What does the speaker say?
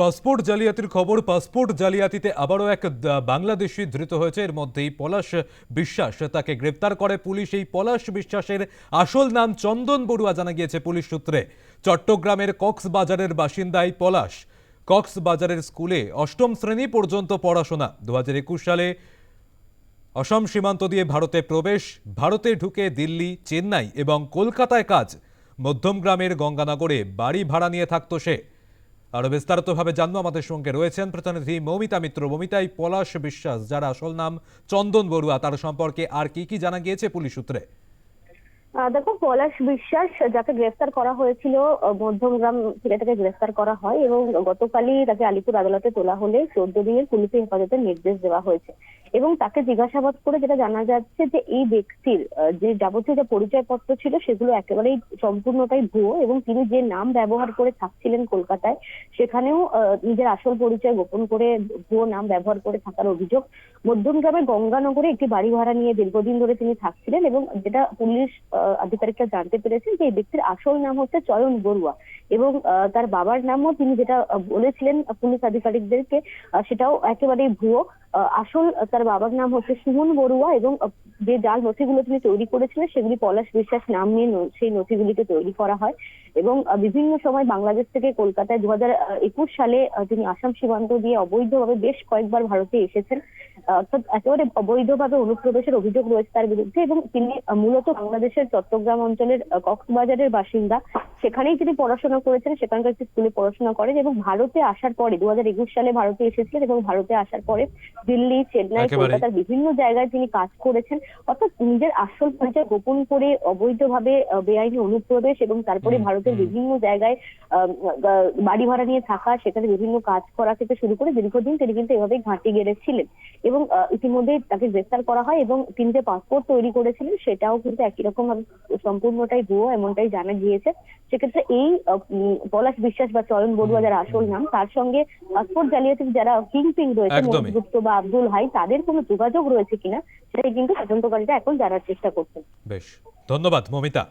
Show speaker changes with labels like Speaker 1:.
Speaker 1: Passport জালিয়াতির খবর, passport জালিয়াতিতে আবারও এক বাংলাদেশি ধৃত হয়েছে। এর মধ্যেই পলাশ বিশ্বাস তাকে গ্রেপ্তার করে পুলিশ। এই পলাশ বিশ্বাসের আসল নাম চন্দন বড়ুয়া জানা গিয়েছে পুলিশ সূত্রে। চট্টগ্রামের কক্সবাজারের বাসিন্দাই পলাশ। কক্সবাজারের স্কুলে অষ্টম শ্রেণি পর্যন্ত পড়াশোনা। দু হাজার একুশ সালে অসম সীমান্ত দিয়ে ভারতে প্রবেশ। ভারতে ঢুকে দিল্লি, চেন্নাই এবং কলকাতায় কাজ। মধ্যমগ্রামের গঙ্গানগরে বাড়ি ভাড়া নিয়ে থাকতো সে। আরও বিস্তারিতভাবে জানব। আমাদের সঙ্গে রয়েছেন প্রতিনিধি মৌমিতা মিত্র। মৌমিতাই পলাশ বিশ্বাস, যার আসল নাম চন্দন বড়ুয়া। তার সম্পর্কে আর কি কি জানা গিয়েছে পুলিশ সূত্রে?
Speaker 2: দেখো, পলাশ বিশ্বাস যাকে গ্রেফতার করা হয়েছিল মধ্যমগ্রাম থেকে তাকে গ্রেফতার করা হয় এবং গতকালই তাকে আলিপুর আদালতে তোলা হলে চোদ্দ দিনের পুলিশি হেফাজতের নির্দেশ দেওয়া হয়েছে। এবং তাকে জিজ্ঞাসাবাদ করে যেটা জানা যাচ্ছে যে এই ব্যক্তির যে যাবতীয় যে পরিচয়পত্র ছিল সেগুলো একেবারেই সম্পূর্ণটাই ভুয়ো এবং তিনি যে নাম ব্যবহার করে থাকছিলেন কলকাতায়, সেখানেও নিজের আসল পরিচয় গোপন করে ভুয়ো নাম ব্যবহার করে থাকার অভিযোগ মধ্যমগ্রামের গঙ্গানগরে একটি বাড়ি ভাড়া নিয়ে দীর্ঘদিন ধরে তিনি থাকছিলেন এবং যেটা পুলিশ আধিকারিকরা জানতে পেরেছেন যে এই ব্যক্তির আসল নাম হচ্ছে চয়ন বড়ুয়া এবং তার বাবার নামও তিনি যেটা বলেছিলেন পুলিশ আধিকারিকদেরকে সেটাও একেবারেই ভুয়ো। আসল তার বাবার নাম হচ্ছে সুমন বড়ুয়া এবং যে জাল নথিগুলো তিনি তৈরি করেছিলেন সেগুলি পলাশ বিশ্বাস নাম নিয়ে সেই নথিগুলিকে তৈরি করা হয় এবং বিভিন্ন সময় বাংলাদেশ থেকে কলকাতায় দু সালে তিনি আসাম সীমান্ত দিয়ে অবৈধভাবে বেশ কয়েকবার ভারতে এসেছেন। অর্থাৎ একেবারে অবৈধভাবে অনুপ্রবেশের অভিযোগ রয়েছে তার বিরুদ্ধে এবং তিনি মূলত বাংলাদেশের চট্টগ্রাম অঞ্চলের কক্সবাজারের বাসিন্দা। সেখানেই তিনি পড়াশোনা করেছেন সেখানকার একটি স্কুলে পড়াশোনা করেন এবং ভারতে আসার পরে দু হাজার একুশ সালে ভারতে এসেছিলেন এবং ভারতে আসার পরে দিল্লি চেন্নাই কলকাতার বিভিন্ন জায়গায় তিনি কাজ করেছেন। অর্থাৎ নিজের আসল পরিচয় গোপন করে অবৈধভাবে বেআইনি অনুপ্রবেশ এবং তারপরে ভারতের বিভিন্ন জায়গায় বাড়ি ভাড়া নিয়ে থাকা সেখানে বিভিন্ন কাজ করা থেকে শুরু করে দীর্ঘদিন তিনি কিন্তু এভাবেই ঘাঁটি গেড়েছিলেন এবং ইতিমধ্যে তাকে গ্রেফতার করা হয় এবং তিনি যে পাসপোর্ট তৈরি করেছিলেন সেটাও কিন্তু একই রকম ভাবে সম্পূর্ণটাই ভুয়ো এমনটাই জানা গিয়েছে। সেক্ষেত্রে এই পলাশ বিশ্বাস বা চরণ বড়ুয়া যারা আসল নাম তার সঙ্গে পাসপোর্ট জালিয়াতির যারা কিং পিং রয়েছে
Speaker 1: একদমই।
Speaker 2: গুপ্ত বা আব্দুল হাই তাদের কোনো যোগাযোগ রয়েছে কিনা সেটাই কিন্তু তদন্তকারীরা এখন জানার চেষ্টা করছেন।
Speaker 1: বেশ। ধন্যবাদ মমিতা।